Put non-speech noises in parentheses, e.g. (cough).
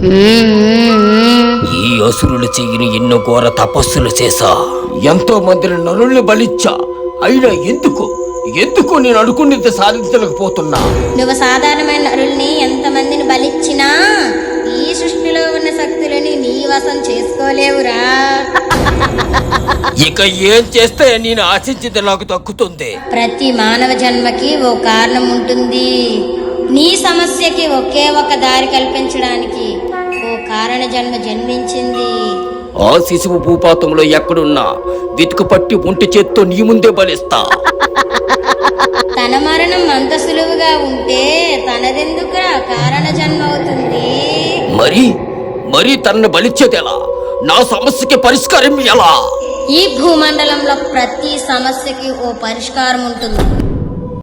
ఈ అసురులు చెయ్యిని ఎన్నో ఘోర తపస్సులు చేశా. ఎంతో మందిని నరుల్ని బలిచ్చా. అయినా ఎందుకు? ఎందుకు నేను అనుకున్నది సాధించలేకపోతున్నా నువ్వు సాధారణమైన నరుల్ని ఎంతమందిని బలిచ్చినా ఈ సృష్టిలో ఉన్న శక్తులని నీ వశం చేసుకోలేవురా. (laughs) ఇక ఏం చేస్తే నేను ఆశించింది నాకు దక్కుతుంది? ప్రతి మానవ జన్మకి ఓ కారణం ఉంటుంది. నీ సమస్యకి ఒకే ఒక దారి కల్పించడానికి ఓ కారణ జన్మ జన్మించింది. ఆ శిశువు భూపాతంలో ఎక్కడున్నా వెతుకు పట్టి ఒంటి చేత్తో నీ ముందే బలిస్తా. తన మరణం అంత సులువుగా ఉంటే తనదెందుకురా కారణ జన్మ అవుతుంది మరి మరి తనను బలిచ్చేది ఎలా నా సమస్యకి పరిష్కారం ఎలా? ఈ భూమండలంలో ప్రతి సమస్యకి ఓ పరిష్కారం ఉంటుంది